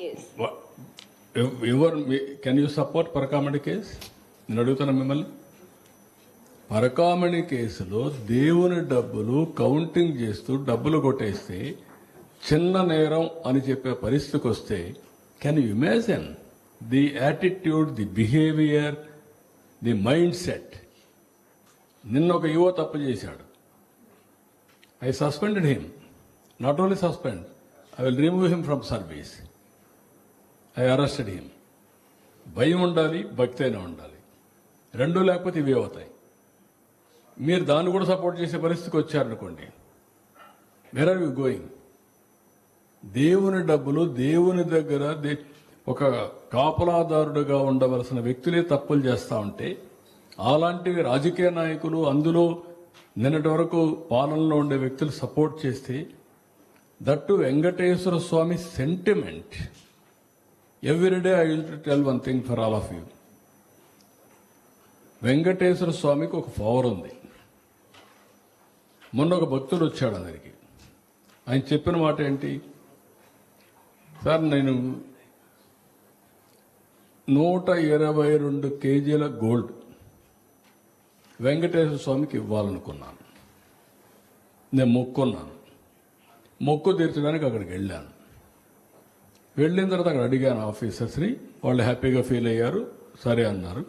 Case. ఎవరు can you support పరకామణి case నేను అడుగుతున్నా మిమ్మల్ని. పరకామణి కేసులో దేవుని డబ్బులు కౌంటింగ్ చేస్తూ డబ్బులు కొట్టేస్తే చిన్న నేరం అని చెప్పే పరిస్థితికి వస్తే can you imagine the attitude the behaviour the mindset నిన్న ఒక యువ తప్పు చేశాడు. I suspended him not only suspend I will remove him from service I arrested him భయం ఉండాలి భక్తి అయినా ఉండాలి. రెండు లేకపోతే ఇవే అవుతాయి. మీరు దాన్ని కూడా సపోర్ట్ చేసే పరిస్థితికి వచ్చారనుకోండి. వేర్ ఆర్ యూ గోయింగ్ దేవుని డబ్బులు దేవుని దగ్గర దే- ఒక కాపలాదారుడుగా ఉండవలసిన వ్యక్తులే తప్పులు చేస్తూ ఉంటే అలాంటివి రాజకీయ నాయకులు అందులో నిన్నటి వరకు పాలనలో ఉండే వ్యక్తులు సపోర్ట్ చేస్తే that Venkateswara Swami sentiment every day I will tell one thing for all of you Venkateswara స్వామికి ఒక పవర్ ఉంది. మొన్న ఒక భక్తుడు వచ్చాడు అతనికి ఆయన చెప్పిన మాట ఏంటి? సార్ నేను నూట ఇరవై రెండు కేజీల గోల్డ్ వెంకటేశ్వర స్వామికి ఇవ్వాలనుకున్నాను. నేను మొక్కున్నాను. మొక్కు తీర్చడానికి అక్కడికి వెళ్ళాను. వెళ్ళిన తర్వాత అక్కడ అడిగాను ఆఫీసర్స్ని వాళ్ళు హ్యాపీగా ఫీల్ అయ్యారు సరే అన్నారు.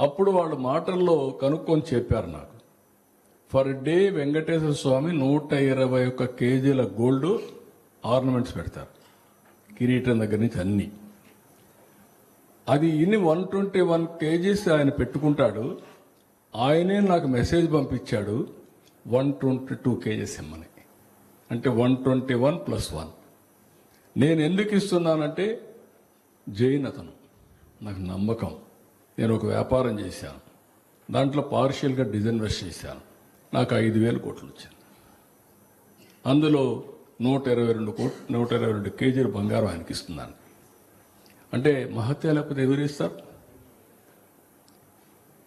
అప్పుడు వాళ్ళ మాటల్లో కనుక్కొని చెప్పారు నాకు. ఫర్ డే వెంకటేశ్వర స్వామి నూట ఇరవై ఒక్క కేజీల గోల్డ్ ఆర్నమెంట్స్ పెడతారు. కిరీటం దగ్గర నుంచి అన్నీ. అది ఇన్ని వన్ ట్వంటీ వన్ కేజీస్ ఆయన పెట్టుకుంటాడు ఆయనే నాకు మెసేజ్ పంపించాడు వన్ ట్వంటీ టూ కేజీస్ ఇమ్మని. అంటే one twenty one plus one. నేను ఎందుకు ఇస్తున్నానంటే జైన్ అతను నాకు నమ్మకం. నేను ఒక వ్యాపారం చేశాను. దాంట్లో పార్షియల్గా డిజన్వెస్ట్ చేశాను. నాకు ఐదు వేల కోట్లు వచ్చింది అందులో నూట ఇరవై రెండు కోట్ నూట ఇరవై రెండు కేజీలు బంగారం ఆయనకి ఇస్తున్నాను. అంటే మహత్య లేకపోతే ఎవరు ఇస్తారు?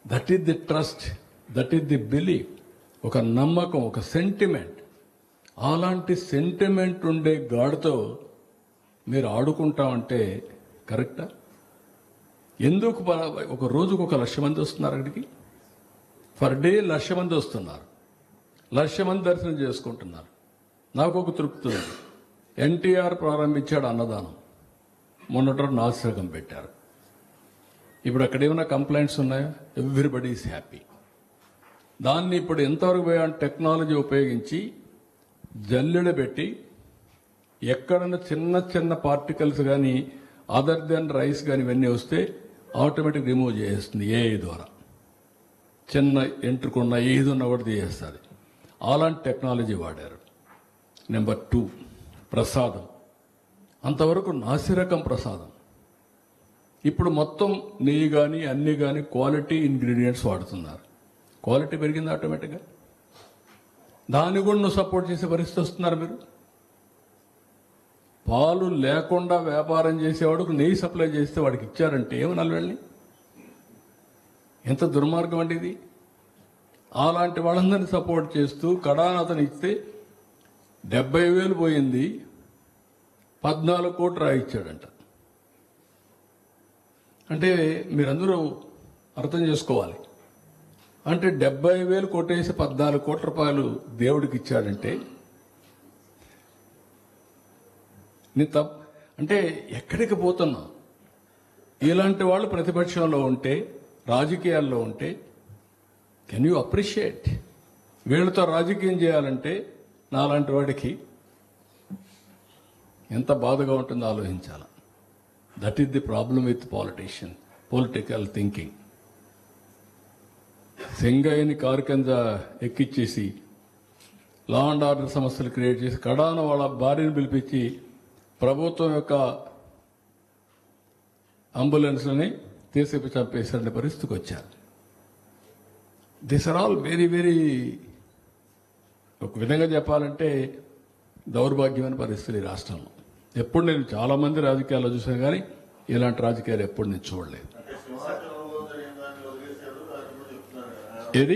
That is the trust that is the belief ఒక నమ్మకం ఒక సెంటిమెంట్ అలాంటి సెంటిమెంట్ ఉండే గాడితో మీరు ఆడుకుంటామంటే కరెక్టా? ఎందుకు ఒక రోజుకు ఒక లక్ష మంది వస్తున్నారు అక్కడికి? పర్ డే లక్ష మంది వస్తున్నారు. లక్ష మంది దర్శనం చేసుకుంటున్నారు. నాకు ఒక తృప్తి ఉంది. ఎన్టీఆర్ ప్రారంభించాడు అన్నదానం. మొన్నటి నాశకం పెట్టారు. ఇప్పుడు అక్కడ ఏమైనా కంప్లైంట్స్ ఉన్నాయా? ఎవ్రీబడి ఈస్ హ్యాపీ దాన్ని ఇప్పుడు ఎంతవరకు పోయాం? టెక్నాలజీ ఉపయోగించి జల్లెడ పెట్టి ఎక్కడన్నా చిన్న చిన్న పార్టికల్స్ కానీ అదర్ దెన్ రైస్ కానీ ఇవన్నీ వస్తే ఆటోమేటిక్ రిమూవ్ చేసేస్తుంది ఏఐ ద్వారా. చిన్న ఎంట్రుకున్న ఏది ఉన్నా కూడా తీసేస్తుంది అలాంటి టెక్నాలజీ వాడారు. నెంబర్ టూ ప్రసాదం. అంతవరకు నాసిరకం ప్రసాదం. ఇప్పుడు మొత్తం నెయ్యి కానీ అన్నీ కానీ క్వాలిటీ ఇంగ్రీడియంట్స్ వాడుతున్నారు. క్వాలిటీ పెరిగింది ఆటోమేటిక్గా దాన్ని కూడా నువ్వు సపోర్ట్ చేసే పరిస్థితి వస్తున్నారు మీరు. పాలు లేకుండా వ్యాపారం చేసేవాడుకు నెయ్యి సప్లై చేస్తే వాడికి ఇచ్చారంటే ఏమి వెళ్ళి ఎంత దుర్మార్గం అండి ఇది? అలాంటి వాళ్ళందరినీ సపోర్ట్ చేస్తూ కడాన అతను ఇస్తే డెబ్బై వేలు పోయింది పద్నాలుగు కోట్లు రాయిచ్చాడంట. అంటే మీరందరూ అర్థం చేసుకోవాలి. అంటే డెబ్బై వేలు కొట్టేసి పద్నాలుగు కోట్ల రూపాయలు దేవుడికి ఇచ్చాడంటే నీ తప్ అంటే ఎక్కడికి పోతున్నా? ఇలాంటి వాళ్ళు ప్రతిపక్షంలో ఉంటే రాజకీయాల్లో ఉంటే కెన్ యూ అప్రిషియేట్ వీళ్ళతో రాజకీయం చేయాలంటే నాలాంటి వాడికి ఎంత బాధగా ఉంటుందో ఆలోచించాలి? That is the problem with politician political thinking సెంగయ్యని car కింద ఎక్కిచ్చేసి లా అండ్ ఆర్డర్ సమస్యలు క్రియేట్ చేసి కడాన వాళ్ళ భార్యను పిలిపించి ప్రభుత్వం యొక్క అంబులెన్స్లని తీసిపి చంపేసే పరిస్థితికి వచ్చారు. This are all very very ఒక విధంగా చెప్పాలంటే దౌర్భాగ్యమైన పరిస్థితులు ఈ రాష్ట్రంలో. ఎప్పుడు నేను చాలా మంది రాజకీయాల్లో చూసాను కానీ ఇలాంటి రాజకీయాలు ఎప్పుడు నేను చూడలేదు. అంటే